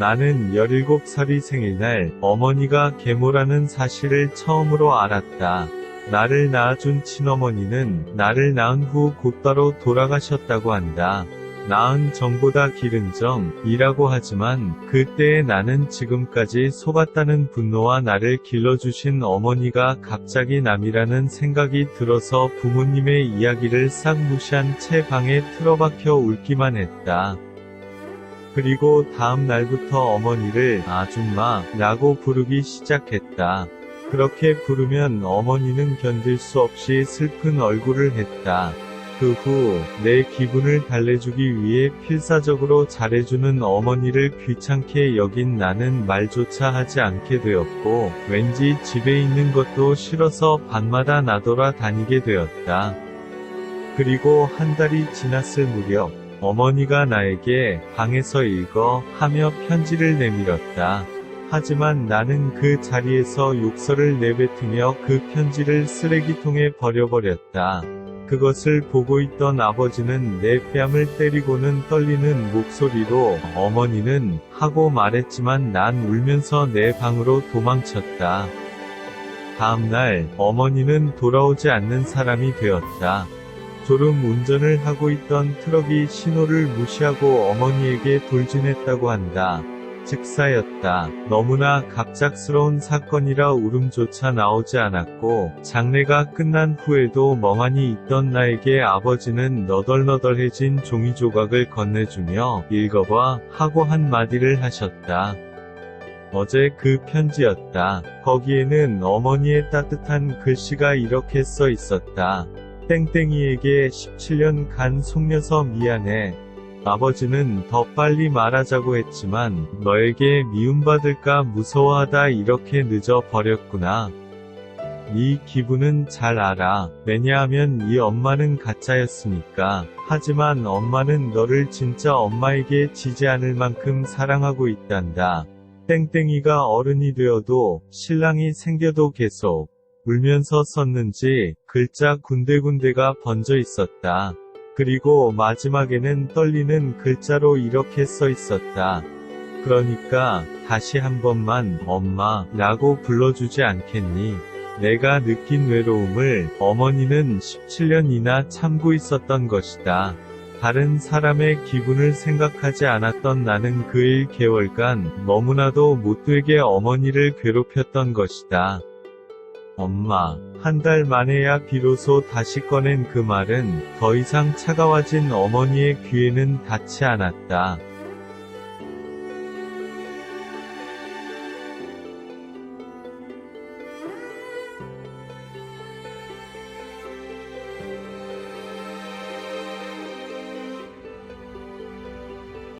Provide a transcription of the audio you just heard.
나는 17살이 생일날 어머니가 계모라는 사실을 처음으로 알았다. 나를 낳아준 친어머니는 나를 낳은 후 곧바로 돌아가셨다고 한다. 낳은 정보다 기른 정이라고 하지만 그때의 나는 지금까지 속았다는 분노와 나를 길러주신 어머니가 갑자기 남이라는 생각이 들어서 부모님의 이야기를 싹 무시한 채 방에 틀어박혀 울기만 했다. 그리고 다음 날부터 어머니를 아줌마라고 부르기 시작했다. 그렇게 부르면 어머니는 견딜 수 없이 슬픈 얼굴을 했다. 그 후, 내 기분을 달래주기 위해 필사적으로 잘해주는 어머니를 귀찮게 여긴 나는 말조차 하지 않게 되었고, 왠지 집에 있는 것도 싫어서 밤마다 나돌아 다니게 되었다. 그리고 한 달이 지났을 무렵, 어머니가 나에게 방에서 읽어 하며 편지를 내밀었다. 하지만 나는 그 자리에서 욕설을 내뱉으며 그 편지를 쓰레기통에 버려버렸다. 그것을 보고 있던 아버지는 내 뺨을 때리고는 떨리는 목소리로 어머니는 하고 말했지만 난 울면서 내 방으로 도망쳤다. 다음날 어머니는 돌아오지 않는 사람이 되었다. 졸음 운전을 하고 있던 트럭이 신호를 무시하고 어머니에게 돌진했다고 한다. 즉사였다. 너무나 갑작스러운 사건이라 울음조차 나오지 않았고, 장례가 끝난 후에도 멍하니 있던 나에게 아버지는 너덜너덜해진 종이 조각을 건네주며, 읽어봐, 하고 한마디를 하셨다. 어제 그 편지였다. 거기에는 어머니의 따뜻한 글씨가 이렇게 써 있었다. 땡땡이에게 17년 간 속녀서 미안해. 아버지는 더 빨리 말하자고 했지만 너에게 미움받을까 무서워하다 이렇게 늦어 버렸구나. 네 기분은 잘 알아. 왜냐하면 이 엄마는 가짜였으니까. 하지만 엄마는 너를 진짜 엄마에게 지지 않을 만큼 사랑하고 있단다. 땡땡이가 어른이 되어도 신랑이 생겨도 계속 울면서 썼는지 글자 군데군데가 번져 있었다. 그리고 마지막에는 떨리는 글자로 이렇게 써 있었다. 그러니까 다시 한 번만 엄마 라고 불러주지 않겠니? 내가 느낀 외로움을 어머니는 17년이나 참고 있었던 것이다. 다른 사람의 기분을 생각하지 않았던 나는 그 1개월간 너무나도 못되게 어머니를 괴롭혔던 것이다. 엄마, 한 달 만에야 비로소 다시 꺼낸 그 말은 더 이상 차가워진 어머니의 귀에는 닿지 않았다.